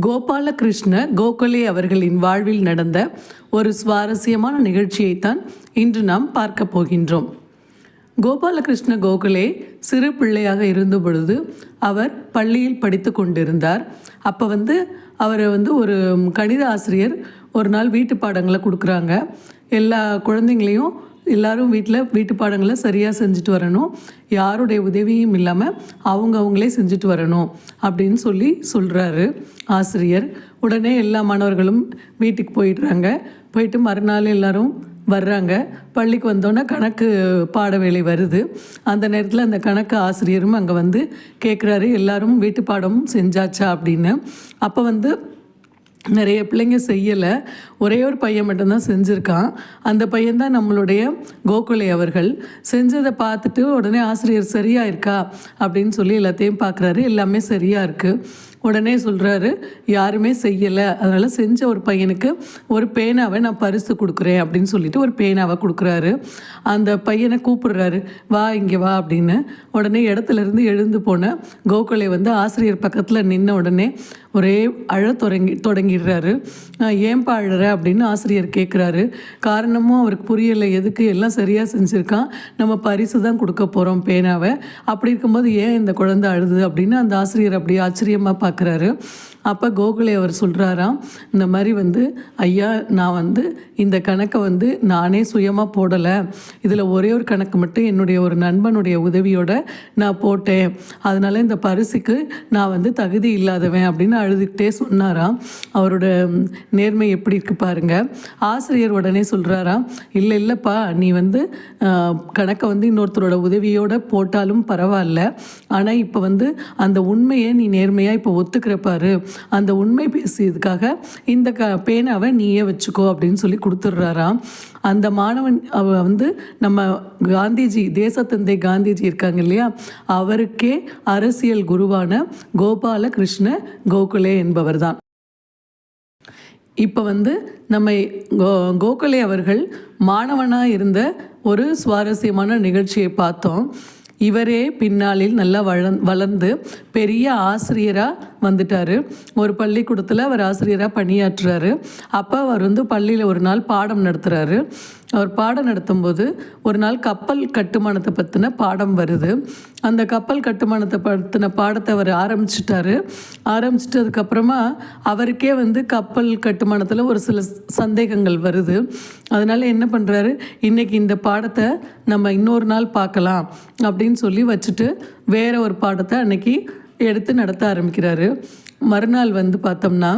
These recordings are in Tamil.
கோபாலகிருஷ்ண கோகலே அவர்களின் வாழ்வில் நடந்த ஒரு சுவாரஸ்யமான நிகழ்ச்சியைத்தான் இன்று நாம் பார்க்க போகின்றோம். கோபாலகிருஷ்ண கோகலே சிறு பிள்ளையாக இருந்த பொழுது அவர் பள்ளியில் படித்து கொண்டிருந்தார். அப்போ வந்து அவரை வந்து ஒரு கணித ஆசிரியர் ஒரு நாள் வீட்டு பாடங்களை கொடுக்குறாங்க. எல்லா குழந்தைங்களையும் எல்லாரும் வீட்டில் வீட்டு பாடங்களை சரியாக செஞ்சுட்டு வரணும். யாருடைய உதவியும் இல்லாமல் அவங்க அவங்களே செஞ்சுட்டு வரணும் அப்படின்னு சொல்லி சொல்கிறாரு ஆசிரியர். உடனே எல்லா மாணவர்களும் வீட்டுக்கு போயிடுறாங்க. போயிட்டு மறுநாள் எல்லாரும் வர்றாங்க. பள்ளிக்கு வந்தோன்னே கணக்கு பாட வேலை வருது. அந்த நேரத்தில் அந்த கணக்கு ஆசிரியரும் அங்கே வந்து கேட்குறாரு எல்லாரும் வீட்டு பாடமும் செஞ்சாச்சா அப்படின்னு. அப்போ வந்து நிறைய பிள்ளைங்க செய்யலை. ஒரே ஒரு பையன் மட்டும்தான் செஞ்சுருக்கான். அந்த பையன்தான் நம்மளுடைய கோகுலை அவர்கள். செஞ்சதை பார்த்துட்டு உடனே ஆசிரியர் சரியாக இருக்கா அப்படின்னு சொல்லி எல்லாத்தையும் பார்க்குறாரு. எல்லாமே சரியாக இருக்குது உடனே சொல்கிறாரு யாருமே செய்யலை. அதனால் செஞ்ச ஒரு பையனுக்கு ஒரு பேனாவை நான் பரிசு கொடுக்குறேன். அப்படின்னு சொல்லிட்டு ஒரு பேனாவை கொடுக்குறாரு. அந்த பையனை கூப்பிடுறாரு வா இங்கே வா அப்படின்னு. உடனே இடத்துல இருந்து எழுந்து போன கோகுலை வந்து ஆசிரியர் பக்கத்தில் நின்ன உடனே ஒரே அழ தொடங்கி தொடங்கிடுறாரு. "நான் ஏன்பா அழுற அப்படின்னு ஆசிரியர் கேட்குறாரு காரணமும் அவருக்கு புரியலை. எதுக்கு? எல்லாம் சரியாக செஞ்சுருக்கான். நம்ம பரிசு தான் கொடுக்க போகிறோம் பேனாவை. அப்படி இருக்கும்போது ஏன் இந்த குழந்தை அழுது அப்படின்னு அந்த ஆசிரியர் அப்படி ஆச்சரியமாக பார்க்குறாரு அப்போ கோகுலே அவர் சொல்கிறாராம் இந்த மாதிரி வந்து ஐயா நான் வந்து இந்த கணக்கை வந்து நானே சுயமாக போடலை. இதில் ஒரே ஒரு கணக்கு மட்டும் என்னுடைய ஒரு நண்பனுடைய உதவியோட நான் போட்டேன். அதனால் இந்த பரிசுக்கு நான் வந்து தகுதி இல்லாதவன் அப்படின்னு அழுதுகிட்டே சொன்னாராம். அவரோட நேர்மை எப்படி இருக்கு பாருங்க. ஆசிரியர் உடனே சொல்கிறாராம் இல்லை இல்லைப்பா நீ வந்து கணக்கை வந்து இன்னொருத்தரோட உதவியோட போட்டாலும் பரவாயில்ல. ஆனால் இப்போ வந்து அந்த உண்மையை நீ நேர்மையாக இப்போ ஒத்துக்கிறப்பாரு அந்த உண்மை பேசியதுக்காக இந்த க பேனாவை நீயே வச்சுக்கோ அப்படின்னு சொல்லி கொடுத்துட்றாராம். அந்த மாணவன் அவ வந்து நம்ம காந்திஜி தேசத்தந்தை காந்திஜி இருக்காங்க இல்லையா? அவருக்கே அரசியல் குருவான கோபால கிருஷ்ண கோகுலே என்பவர் தான். இப்போ வந்து நம்ம கோ கோகலே அவர்கள் மாணவனாக இருந்த ஒரு சுவாரஸ்யமான நிகழ்ச்சியை பார்த்தோம். இவரே பின்னாளில் நல்லா வள வளர்ந்து பெரிய ஆசிரியராக வந்துட்டார். ஒரு பள்ளிக்கூடத்தில் அவர் ஆசிரியராக பணியாற்றுறாரு. அப்போ அவர் வந்து பள்ளியில் ஒரு நாள் பாடம் நடத்துகிறாரு அவர் பாடம் நடத்தும்போது ஒரு நாள் கப்பல் கட்டுமானத்தை பற்றின பாடம் வருது. அந்த கப்பல் கட்டுமானத்தை பற்றின பாடத்தை அவர் ஆரம்பிச்சிட்டாரு. ஆரம்பிச்சிட்டதுக்கப்புறமா அவருக்கே வந்து கப்பல் கட்டுமானத்தில் ஒரு சில சந்தேகங்கள் வருது. அதனால் என்ன பண்ணுறாரு இன்றைக்கி இந்த பாடத்தை நம்ம இன்னொரு நாள் பார்க்கலாம் அப்படின்னு சொல்லி வச்சுட்டு வேற ஒரு பாடத்தை அன்னைக்கு எடுத்து நடத்த ஆரம்பிக்கிறாரு. மறுநாள் வந்து பார்த்தோம்னா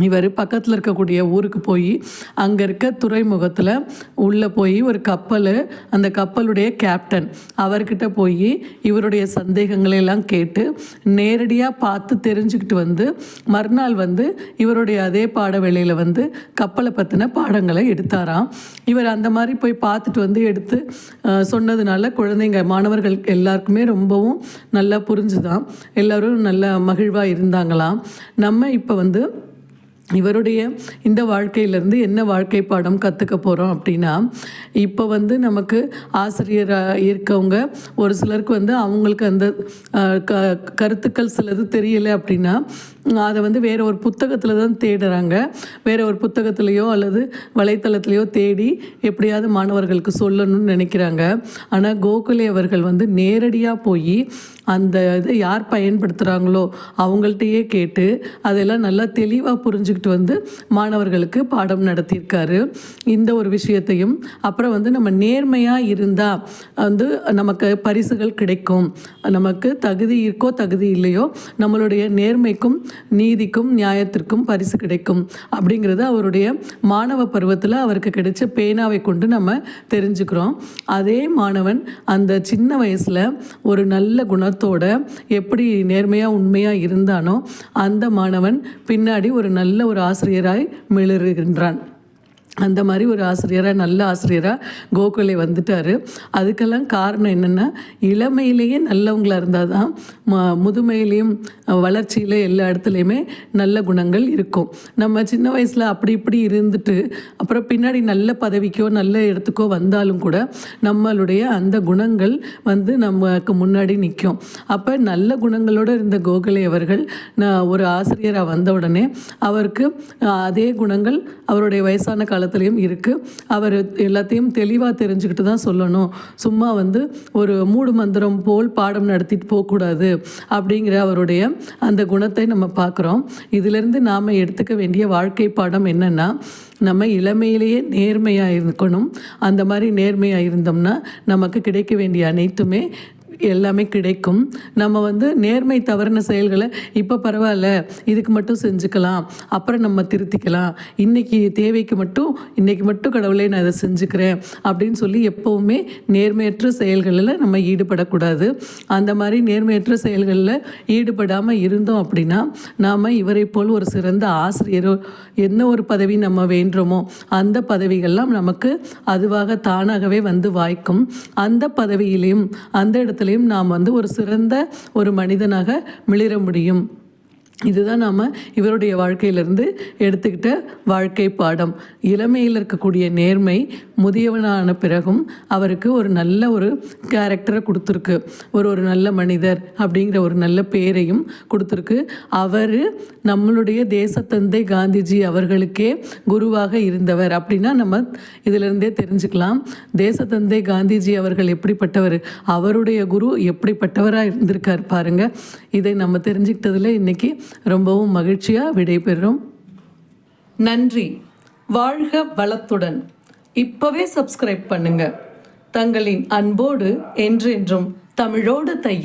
இவர் பக்கத்தில் இருக்கக்கூடிய ஊருக்கு போய் அங்கே இருக்க துறைமுகத்தில் உள்ளே போய் ஒரு கப்பல் அந்த கப்பலுடைய கேப்டன் அவர்கிட்ட போய் இவருடைய சந்தேகங்களை எல்லாம் கேட்டு நேரடியாக பார்த்து தெரிஞ்சுக்கிட்டு வந்து மறுநாள் வந்து இவருடைய அதே பாட வேளையில் வந்து கப்பலை பற்றின பாடங்களை எடுத்தாராம். இவர் அந்த மாதிரி போய் பார்த்துட்டு வந்து எடுத்து சொன்னதுனால குழந்தைங்க மாணவர்கள் எல்லாருக்குமே ரொம்பவும் நல்லா புரிஞ்சுதான். எல்லோரும் நல்ல மகிழ்வாக இருந்தாங்களாம். நம்ம இப்போ வந்து இவருடைய இந்த வாழ்க்கையிலேருந்து என்ன வாழ்க்கை பாடம் கற்றுக்க போகிறோம் அப்படின்னா இப்போ வந்து நமக்கு ஆசிரியராக இருக்கவங்க ஒரு சிலருக்கு வந்து அவங்களுக்கு அந்த க கருத்துக்கள் சிலது தெரியலை அப்படின்னா அதை வந்து வேறு ஒரு புத்தகத்தில் தான் தேடுறாங்க. வேறு ஒரு புத்தகத்திலையோ அல்லது வலைத்தளத்திலையோ தேடி எப்படியாவது மாணவர்களுக்கு சொல்லணும்னு நினைக்கிறாங்க. ஆனால் கோகுலே அவர்கள் வந்து நேரடியாக போய் அந்த இதை யார் பயன்படுத்துகிறாங்களோ அவங்கள்ட்டையே கேட்டு அதெல்லாம் நல்லா தெளிவாக புரிஞ்சுக்கிட்டு வந்து மாணவர்களுக்கு பாடம் நடத்தியிருக்காரு. இந்த ஒரு விஷயத்தையும் அப்புறம் வந்து நம்ம நேர்மையாக இருந்தால் வந்து நமக்கு பரிசுகள் கிடைக்கும். நமக்கு தகுதி இருக்கோ தகுதி இல்லையோ நம்மளுடைய நேர்மைக்கும் நீதிக்கும் நியாயத்திற்கும் பரிசு கிடைக்கும் அப்படிங்கிறது அவருடைய மாணவ பருவத்தில் அவருக்கு கிடைச்ச பேனாவை கொண்டு நம்ம தெரிஞ்சுக்கிறோம். அதே மாணவன் அந்த சின்ன வயசில் ஒரு நல்ல குணத்தோட எப்படி நேர்மையாக உண்மையாக இருந்தானோ அந்த மாணவன் பின்னாடி ஒரு நல்ல ஒரு ஆசிரியராய் மிளறுகின்றான் அந்த மாதிரி ஒரு ஆசிரியராக நல்ல ஆசிரியராக கோகுலே வந்துட்டார். அதுக்கெல்லாம் காரணம் என்னென்னா இளமையிலேயே நல்லவங்களாக இருந்தால் தான் ம முதுமையிலையும் வளர்ச்சியில் எல்லா இடத்துலையுமே நல்ல குணங்கள் இருக்கும். நம்ம சின்ன வயசில் அப்படி இப்படி இருந்துட்டு அப்புறம் பின்னாடி நல்ல பதவிக்கோ நல்ல இடத்துக்கோ வந்தாலும் கூட நம்மளுடைய அந்த குணங்கள் வந்து நமக்கு முன்னாடி நிற்கும் அப்போ நல்ல குணங்களோடு இருந்த கோகலே அவர்கள் நான் ஒரு ஆசிரியராக வந்த உடனே அவருக்கு அதே குணங்கள் அவருடைய வயசான கால காலத்துலேயும் இருக்குது அவர் எல்லாத்தையும் தெளிவாக தெரிஞ்சுக்கிட்டு தான் சொல்லணும். சும்மா வந்து ஒரு மூடு மந்திரம் போல் பாடம் நடத்திட்டு போகக்கூடாது அப்படிங்கிற அவருடைய அந்த குணத்தை நம்ம பார்க்குறோம். இதிலிருந்து நாம் எடுத்துக்க வேண்டிய வாழ்க்கை பாடம் என்னென்னா நம்ம இளமையிலேயே நேர்மையாக இருக்கணும். அந்த மாதிரி நேர்மையாக இருந்தோம்னா நமக்கு கிடைக்க வேண்டிய அனைத்துமே எல்லாமே கிடைக்கும். நம்ம வந்து நேர்மை தவறின செயல்களை இப்போ பரவாயில்ல இதுக்கு மட்டும் செஞ்சுக்கலாம் அப்புறம் நம்ம திருத்திக்கலாம். இன்றைக்கி தேவைக்கு மட்டும் இன்றைக்கி மட்டும் கடவுளே நான் இதை செஞ்சுக்கிறேன் அப்படின்னு சொல்லி எப்போவுமே நேர்மையற்ற செயல்களில் நம்ம ஈடுபடக்கூடாது. அந்த மாதிரி நேர்மையற்ற செயல்களில் ஈடுபடாமல் இருந்தோம் அப்படின்னா நாம் இவரை போல் ஒரு சிறந்த ஆசிரியரோ என்ன ஒரு பதவி நம்ம வேண்டுமோ அந்த பதவிகள்லாம் நமக்கு அதுவாக தானாகவே வந்து வாய்க்கும். அந்த பதவியிலையும் அந்த இடத்துல எல்லாத்துலேயும் நாம் வந்து ஒரு சிறந்த ஒரு மனிதனாக மிளிர முடியும். இதுதான் நாம் இவருடைய வாழ்க்கையிலிருந்து எடுத்துக்கிட்ட வாழ்க்கை பாடம். இளமையில் இருக்கக்கூடிய நேர்மை முதியவனான பிறகும் அவருக்கு ஒரு நல்ல ஒரு கேரக்டரை கொடுத்துருக்கு. ஒரு ஒரு நல்ல மனிதர் அப்படிங்கிற ஒரு நல்ல பேரையும் கொடுத்துருக்கு. அவர் நம்மளுடைய தேசத்தந்தை காந்திஜி அவர்களுக்கே குருவாக இருந்தவர் அப்படின்னா நம்ம இதிலிருந்தே தெரிஞ்சுக்கலாம். தேசத்தந்தை காந்திஜி அவர்கள் எப்படிப்பட்டவர்? அவருடைய குரு எப்படிப்பட்டவராக இருந்திருக்கார் பாருங்க. இதை நம்ம தெரிஞ்சுக்கிட்டதில் இன்றைக்கி ரொம்பவும் மகிழ்ச்சியாக விடைபெறும் நன்றி. வாழ்க வளத்துடன். இப்பவே சப்ஸ்கிரைப் பண்ணுங்க. தங்களின் அன்போடு என்றென்றும் தமிழோடு தை